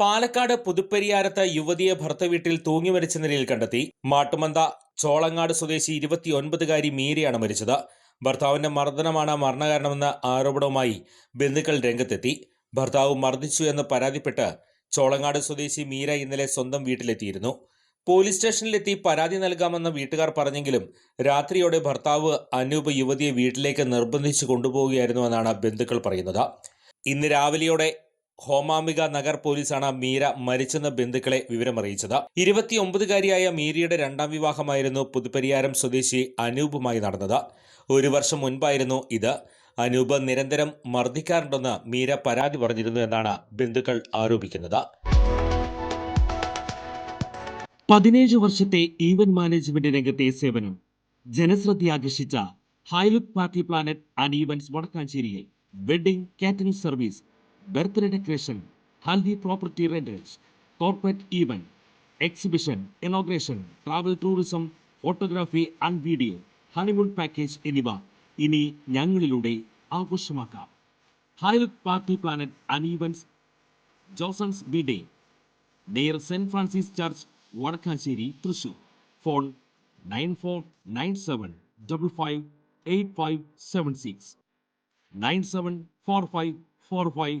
പാലക്കാട് പുതുപ്പരിയാരത്ത് യുവതിയെ ഭർത്തവീട്ടിൽ തൂങ്ങി മരിച്ച നിലയിൽ കണ്ടെത്തി. മാട്ടുമന്ത ചോളങ്ങാട് സ്വദേശി ഇരുപത്തിയൊൻപതുകാരി മീരയാണ് മരിച്ചത്. ഭർത്താവിന്റെ മർദ്ദനമാണ് മരണകാരണമെന്ന ആരോപണവുമായി ബന്ധുക്കൾ രംഗത്തെത്തി. ഭർത്താവ് മർദ്ദിച്ചു എന്ന് പരാതിപ്പെട്ട് ചോളങ്ങാട് സ്വദേശി മീര ഇന്നലെ സ്വന്തം വീട്ടിലെത്തിയിരുന്നു. പോലീസ് സ്റ്റേഷനിലെത്തി പരാതി നൽകാമെന്ന് വീട്ടുകാർ പറഞ്ഞെങ്കിലും രാത്രിയോടെ ഭർത്താവ് അനൂപ് യുവതിയെ വീട്ടിലേക്ക് നിർബന്ധിച്ചു കൊണ്ടുപോവുകയായിരുന്നു എന്നാണ് ബന്ധുക്കൾ പറയുന്നത്. ഇന്ന് രാവിലെയോടെ ഹോമാംബിക നഗർ പോലീസാണ് മീര മരിച്ചെന്ന ബന്ധുക്കളെ വിവരമറിയിച്ചത് ഇരുപത്തിയൊമ്പതുകാരിയായ മീരയുടെ രണ്ടാം വിവാഹമായിരുന്നു പുതുപ്പരിയാരം സ്വദേശി അനൂപുമായി നടന്നത്. ഒരു വർഷം മുൻപായിരുന്നു ഇത്. അനൂപ് നിരന്തരം മർദ്ദിക്കാറുണ്ടെന്ന് മീര പരാതി പറഞ്ഞിരുന്നു എന്നാണ് ബന്ധുക്കൾ ആരോപിക്കുന്നത്. പതിനേഴ് വർഷത്തെ ഈവന്റ് മാനേജ്മെന്റ് രംഗത്തെ സേവനം. ജനശ്രദ്ധ ആകർഷിച്ച Highlook party planet and events വടക്കാഞ്ചേരിയിൽ wedding catering service birthday decoration haldi property renters corporate event exhibition inauguration travel tourism photography and video honeymoon package എന്നിവ ഇനി ഞങ്ങളിലൂടെ ആഘോഷമാക്കാം. Highlook party planet events Josons B day near saint Francis church Vadakkanchery Thrissur. Phone nine four nine seven double five eight five seven six. Nine seven four five four five